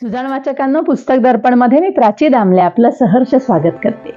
सुजाण वाचकांना पुस्तक दर्पणमध्ये मी प्राची दामले आपलं सहर्ष स्वागत करते.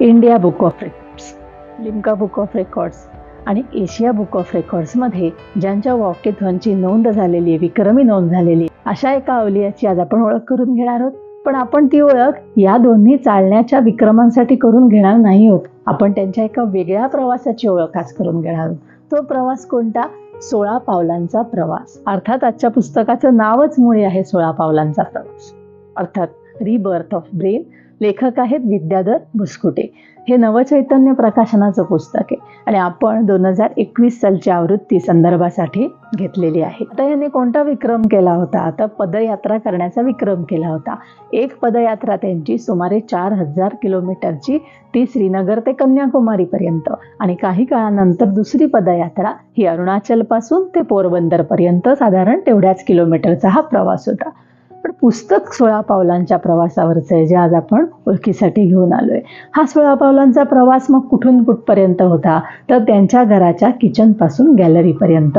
India book of records Limca book of records आणि एशिया बुक ऑफ रेकॉर्ड्समध्ये ज्यांच्या वॉकेथॉनची नोंद झालेली आहे विक्रमी नोंद झालेली अशा एका अवलियाची आज आपण ओळख करून घेणार आहोत. पण आपण ती ओळख या दोन्ही चालण्याच्या विक्रमांसाठी करून घेणार नाही आहोत. आपण त्यांच्या एका वेगळ्या प्रवासाची ओळख आज करून घेणार तो प्रवास कोणता? सोळा पावलांचा प्रवास. अर्थात आजच्या पुस्तकाचं नावच मुळे आहे सोळा पावलांचा प्रवास. अर्थात रिबर्थ ऑफ ब्रेन लेखक आहेत विद्याधर भुसकुटे. हे नवचैतन्य प्रकाशनाचं पुस्तक आहे आणि आपण दोन हजार एकवीस सालची आवृत्ती संदर्भासाठी घेतलेली आहे. आता याने कोणता विक्रम केला होता? तर पदयात्रा करण्याचा विक्रम केला होता. एक पदयात्रा त्यांची सुमारे चार हजार किलोमीटरची ती श्रीनगर ते कन्याकुमारीपर्यंत आणि काही काळानंतर दुसरी पदयात्रा ही अरुणाचलपासून ते पोरबंदर पर्यंत साधारण तेवढ्याच किलोमीटरचा हा प्रवास होता. पण पुस्तक सोळा पावलांच्या प्रवासावरचं आहे जे आज आपण ओळखीसाठी घेऊन आलोय. हा सोळा पावलांचा प्रवास मग कुठून कुठपर्यंत होता? तर त्यांच्या घराच्या किचनपासून गॅलरीपर्यंत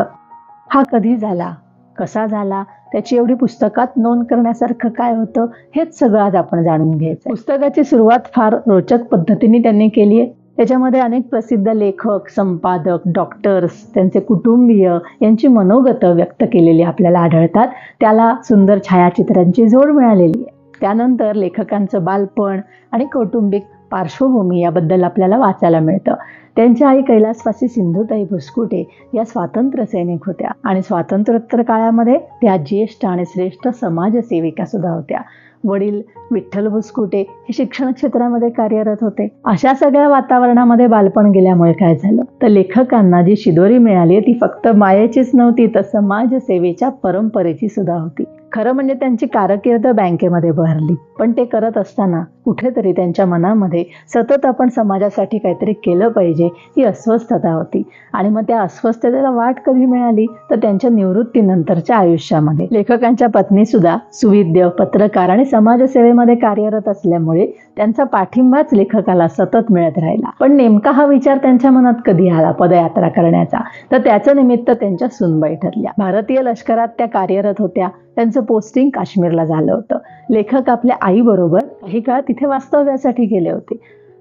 हा कधी झाला? कसा झाला? त्याची एवढी पुस्तकात नोंद करण्यासारखं काय होतं? हेच सगळं आज आपण जाणून घ्यायचं पुस्तकाची सुरुवात फार रोचक पद्धतीने त्यांनी केली आहे त्याच्यामध्ये अनेक प्रसिद्ध लेखक संपादक डॉक्टर्स त्यांचे कुटुंबीय यांची मनोगतं व्यक्त केलेली आपल्याला आढळतात. त्याला सुंदर छायाचित्रांची जोड मिळालेली आहे. त्यानंतर लेखकांचं बालपण आणि कौटुंबिक पार्श्वभूमी याबद्दल आपल्याला वाचायला मिळतं. त्यांच्या आई कैलासवासी सिंधुताई भुसकुटे या स्वातंत्र्य सैनिक होत्या. आणि स्वातंत्र्योत्तर काळामध्ये त्या ज्येष्ठ आणि श्रेष्ठ समाजसेविका सुद्धा होत्या. वडील विठ्ठल भुसकुटे हे शिक्षण क्षेत्रामध्ये कार्यरत होते. अशा सगळ्या वातावरणामध्ये बालपण गेल्यामुळे काय झालं? तर लेखकांना जी शिदोरी मिळाली ती फक्त मायेचीच नव्हती तर समाजसेवेच्या परंपरेची सुद्धा होती. खरं म्हणजे त्यांची कारकीर्द बँकेमध्ये बहरली पण ते करत असताना कुठेतरी त्यांच्या मनामध्ये सतत आपण समाजासाठी काहीतरी केलं पाहिजे ही अस्वस्थता होती. आणि मग त्या अस्वस्थतेला वाट कधी मिळाली? तर त्यांच्या निवृत्तीनंतरच्या आयुष्यामध्ये. लेखकांच्या पत्नी सुद्धा सुविद्य पत्रकार आणि समाजसेवेमध्ये कार्यरत असल्यामुळे त्यांचा पाठिंबाच लेखकाला सतत मिळत राहिला. पण नेमका हा विचार त्यांच्या मनात कधी आला पदयात्रा करण्याचा? तर त्याचं निमित्त त्यांच्या सुनबाई ठरल्या. भारतीय लष्करात त्या कार्यरत होत्या. त्यांचं पोस्टिंग काश्मीरला झालं होतं. लेखक आपल्या आईबरोबर काही काळ तिथे वास्तव्यासाठी गेले होते.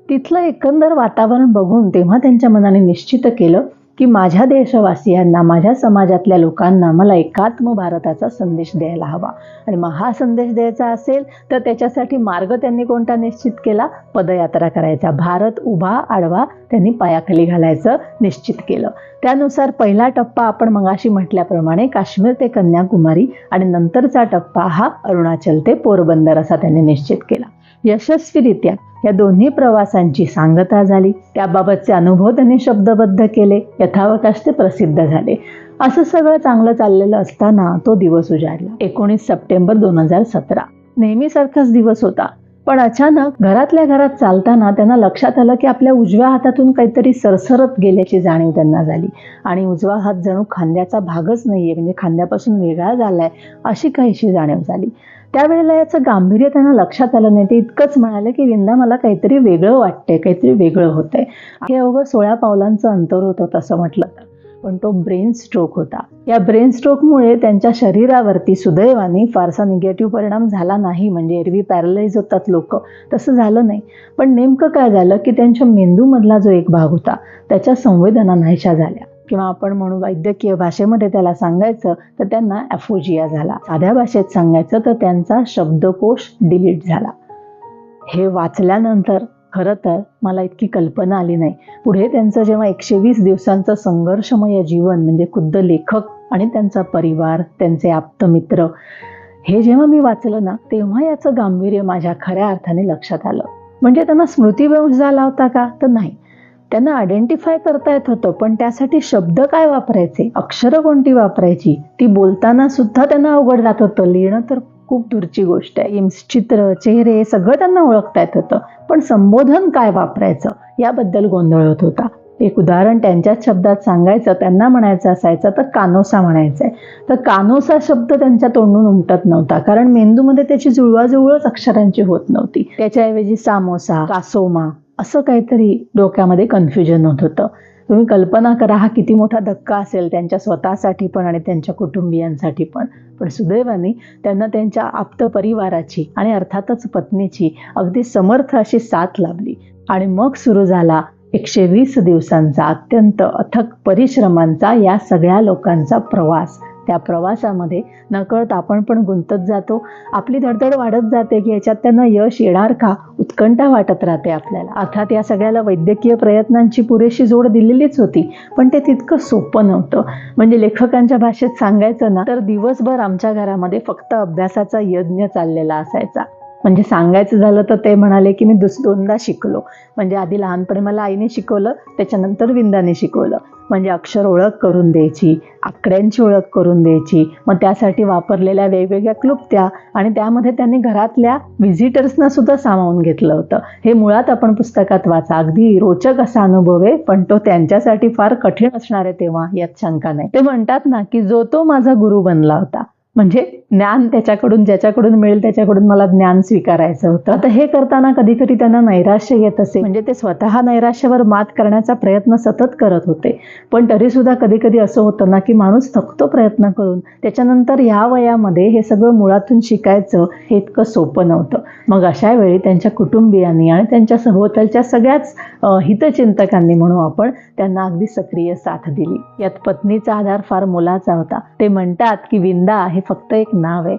तिथलं एकंदर वातावरण बघून तेव्हा त्यांच्या मनाने निश्चित केलं की माझ्या देशवासियांना माझ्या समाजातल्या लोकांना मला एकात्म भारताचा संदेश द्यायला हवा. आणि मग हा संदेश द्यायचा असेल तर त्याच्यासाठी मार्ग त्यांनी कोणता निश्चित केला? पदयात्रा करायचा. भारत उभा आडवा त्यांनी पायाखाली घालायचं निश्चित केलं. त्यानुसार पहिला टप्पा आपण मगाशी म्हटल्याप्रमाणे काश्मीर ते कन्याकुमारी आणि नंतरचा टप्पा हा अरुणाचल ते पोरबंदर असा त्यांनी निश्चित केला. यशस्वीरित्या या दोन्ही प्रवासांची सांगता झाली. त्याबाबतचे अनुभव त्यांनी शब्दबद्ध केले. यथावकाश ते प्रसिद्ध झाले. असं सगळं चांगलं चाललेलं असताना तो दिवस उजाडला. एकोणीस सप्टेंबर दोन हजार सतरा. नेहमीसारखाच दिवस होता. पण अचानक घरातल्या घरात चालताना त्यांना लक्षात आलं की आपल्या उजव्या हातातून काहीतरी सरसरत गेल्याची जाणीव त्यांना झाली. आणि उजवा हात जणू खांद्याचा भागच नाहीये. म्हणजे खांद्यापासून वेगळा झालाय अशी काहीशी जाणीव झाली. त्यावेळेला याचं गांभीर्य त्यांना लक्षात आलं नाही. ते इतकंच म्हणाले की विंदा मला काहीतरी वेगळं वाटतंय काहीतरी वेगळं होतंय. हे अवघं सोळा पावलांचं अंतर होतं तसं म्हटलं तर. पण तो ब्रेन स्ट्रोक होता. या ब्रेन स्ट्रोकमुळे त्यांच्या शरीरावरती सुदैवाने फारसा निगेटिव्ह परिणाम झाला नाही. म्हणजे एरवी पॅरलाइज होतात लोक. तसं झालं नाही. पण नेमकं काय झालं की त्यांच्या मेंदूमधला जो एक भाग होता त्याच्या संवेदना नाहीशा झाल्या. किंवा आपण म्हणू वैद्यकीय भाषेमध्ये त्याला सांगायचं तर त्यांना ॲफोजिया झाला. साध्या भाषेत सांगायचं तर त्यांचा शब्दकोश डिलीट झाला. हे वाचल्यानंतर खरं तर मला इतकी कल्पना आली नाही. पुढे त्यांचं जेव्हा एकशे वीस दिवसांचं संघर्षमय जीवन म्हणजे खुद्द लेखक आणि त्यांचा परिवार त्यांचे आप्तमित्र हे जेव्हा मी वाचलं ना तेव्हा याचं गांभीर्य माझ्या खऱ्या अर्थाने लक्षात आलं. म्हणजे त्यांना स्मृतिभ्रंश झाला होता का? तर नाही. त्यांना आयडेंटिफाय करता येत होतं पण त्यासाठी शब्द काय वापरायचे? अक्षरं कोणती वापरायची? ती बोलताना सुद्धा त्यांना अवघड जात होतं. लिहिणं तर खूप दूरची गोष्ट आहे. इम्स चित्र चेहरे सगळं त्यांना ओळखता येत होतं. पण संबोधन काय वापरायचं? याबद्दल गोंधळ होत होता. एक उदाहरण त्यांच्याच शब्दात सांगायचं त्यांना म्हणायचं असायचं तर कानोसा म्हणायचंय तर कानोसा शब्द त्यांच्या तोंडून उमटत नव्हता कारण मेंदूमध्ये त्याची जुळवाजुळवच अक्षरांची होत नव्हती. त्याच्याऐवजी सामोसा कासोमा असं काहीतरी डोक्यामध्ये कन्फ्युजन होत होतं. तुम्ही कल्पना करा हा किती मोठा धक्का असेल त्यांच्या स्वतःसाठी पण आणि त्यांच्या कुटुंबियांसाठी पण. पण सुदैवाने त्यांना त्यांच्या आप्त परिवाराची आणि अर्थातच पत्नीची अगदी समर्थ अशी साथ लाभली. आणि मग सुरू झाला एकशे वीस दिवसांचा अत्यंत अथक परिश्रमांचा या सगळ्या लोकांचा प्रवास. त्या प्रवासामध्ये नकळत आपण पण गुंतत जातो. आपली धडधड वाढत जाते की याच्यात त्यांना यश येणार का? उत्कंठा वाटत राहते आपल्याला. अर्थात या सगळ्याला वैद्यकीय प्रयत्नांची पुरेशी जोड दिलेलीच होती पण ते तितकं सोपं नव्हतं. म्हणजे लेखकांच्या भाषेत सांगायचं ना तर दिवसभर आमच्या घरामध्ये फक्त अभ्यासाचा यज्ञ चाललेला असायचा. म्हणजे सांगायचं झालं तर ते म्हणाले की मी दुस दोनदा शिकलो. म्हणजे आधी लहानपणी मला आईने शिकवलं त्याच्यानंतर विंदाने शिकवलं. म्हणजे अक्षर ओळख करून द्यायची आकड्यांची ओळख करून द्यायची मग त्यासाठी वापरलेल्या वेगवेगळ्या क्लुप्त्या आणि त्यामध्ये त्यांनी घरातल्या व्हिजिटर्सना सुद्धा सामावून घेतलं होतं. हे मुळात आपण पुस्तकात वाचा. अगदी रोचक असा अनुभव आहे पण तो त्यांच्यासाठी फार कठीण असणार आहे तेव्हा यात शंका नाही. ते म्हणतात ना की जो तो माझा गुरु बनला होता. म्हणजे ज्ञान त्याच्याकडून ज्याच्याकडून मिळेल त्याच्याकडून मला ज्ञान स्वीकारायचं होतं. आता हे करताना कधी कधी त्यांना नैराश्य येत असे. म्हणजे ते स्वतः नैराश्यावर मात करण्याचा प्रयत्न सतत करत होते. पण तरी सुद्धा कधी कधी असं होतं ना की माणूस थकतो प्रयत्न करून. त्याच्यानंतर ह्या वयामध्ये हे सगळं मुळातून शिकायचं हे इतकं सोपं नव्हतं. मग अशा वेळी त्यांच्या कुटुंबियांनी आणि त्यांच्या सभोवतालच्या सगळ्याच हितचिंतकांनी म्हणू आपण त्यांना अगदी सक्रिय साथ दिली. यात पत्नीचा आधार फार मोलाचा होता. ते म्हणतात की विंदा हे फक्त एक नाव आहे.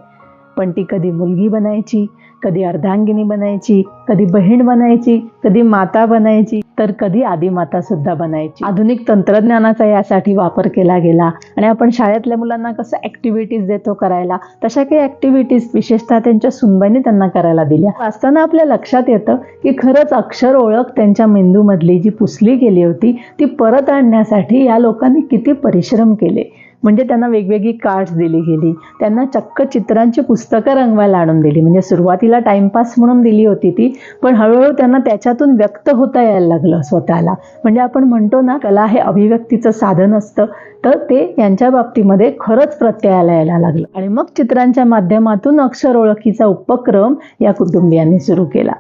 पण ती कधी मुलगी बनायची कधी अर्धांगिनी बनायची कधी बहीण बनायची कधी माता बनायची तर कधी आदिमाता सुद्धा बनायची. आधुनिक तंत्रज्ञानाचा यासाठी वापर केला गेला आणि आपण शाळेतल्या मुलांना कसं ॲक्टिव्हिटीज देतो करायला तशा काही ॲक्टिव्हिटीज विशेषतः त्यांच्या सुनबाईने त्यांना करायला दिल्या. असताना आपल्या लक्षात येतं की खरंच अक्षर ओळख त्यांच्या मेंदूमधली जी पुसली गेली होती ती परत आणण्यासाठी या लोकांनी किती परिश्रम केले. म्हणजे त्यांना वेगवेगळी कार्ड्स दिली गेली. त्यांना चक्क चित्रांची पुस्तकं रंगवायला आणून दिली. म्हणजे सुरुवातीला टाइमपास म्हणून दिली होती ती पण हळूहळू त्यांना त्याच्यातून व्यक्त होता यायला लागलं स्वतःला. म्हणजे आपण म्हणतो ना कला हे अभिव्यक्तीचं साधन असतं तर ते यांच्या बाबतीमध्ये खरंच प्रत्ययाला यायला लागलं. आणि मग चित्रांच्या माध्यमातून अक्षर ओळखीचा उपक्रम या कुटुंबियांनी सुरू केला.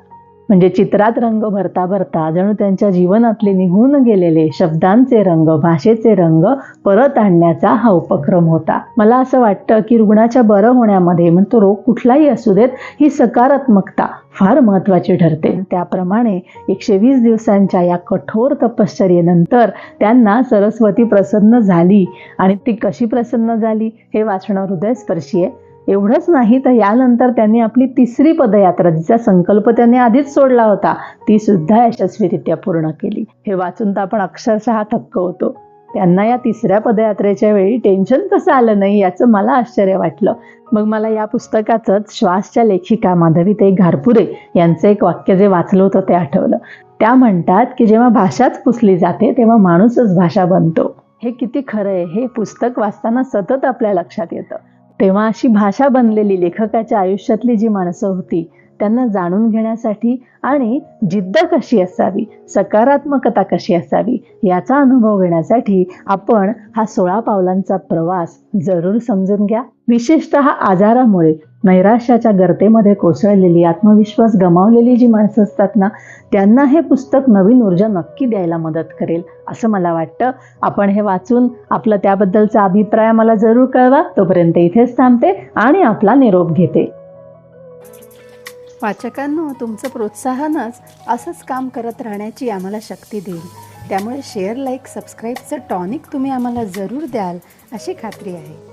म्हणजे चित्रात रंग भरता भरता जणू त्यांच्या जीवनातले निघून गेलेले शब्दांचे रंग भाषेचे रंग परत आणण्याचा हा उपक्रम होता. मला असं वाटतं की रुग्णाच्या बरं होण्यामध्ये म्हणजे तो रोग कुठलाही असू देत ही सकारात्मकता फार महत्त्वाची ठरते. त्याप्रमाणे एकशे वीस दिवसांच्या या कठोर तपश्चर्येनंतर त्यांना सरस्वती प्रसन्न झाली. आणि ती कशी प्रसन्न झाली हे वाचणं हृदयस्पर्शी आहे. एवढंच नाही तर यानंतर त्यांनी आपली तिसरी पदयात्रा जिचा संकल्प त्यांनी आधीच सोडला होता ती सुद्धा यशस्वीरित्या पूर्ण केली. हे वाचून तर आपण अक्षरशः थक्क होतो. त्यांना या तिसऱ्या पदयात्रेच्या वेळी टेन्शन कसं आलं नाही याचं मला आश्चर्य वाटलं. मग मला या पुस्तकाचंच श्वासच्या लेखिका माधवी ते घारपुरे यांचं एक वाक्य जे वाचलं होतं ते आठवलं. त्या म्हणतात की जेव्हा भाषाच पुसली जाते तेव्हा माणूसच भाषा बनतो. हे किती खरं आहे. हे पुस्तक वाचताना सतत आपल्या लक्षात येतं. तेव्हा अशी भाषा बनलेली लेखकाच्या आयुष्यातली जी माणसं होती त्यांना जाणून घेण्यासाठी आणि जिद्द कशी असावी सकारात्मकता कशी असावी याचा अनुभव घेण्यासाठी आपण हा सोळा पावलांचा प्रवास जरूर समजून घ्या. विशेषत आजारामुळे नैराश्याच्या गर्तेमध्ये कोसळलेली आत्मविश्वास गमावलेली जी माणसं असतात ना त्यांना हे पुस्तक नवीन ऊर्जा नक्की द्यायला मदत करेल असं मला वाटतं. आपण हे वाचून आपलं त्याबद्दलचा अभिप्राय मला जरूर कळवा. तोपर्यंत इथेच थांबते आणि आपला निरोप घेते. वाचकांनो तुमचं प्रोत्साहनच असंच काम करत राहण्याची आम्हाला शक्ती देईल. त्यामुळे शेअर लाईक सबस्क्राईबचं टॉनिक तुम्ही आम्हाला जरूर द्याल अशी खात्री आहे.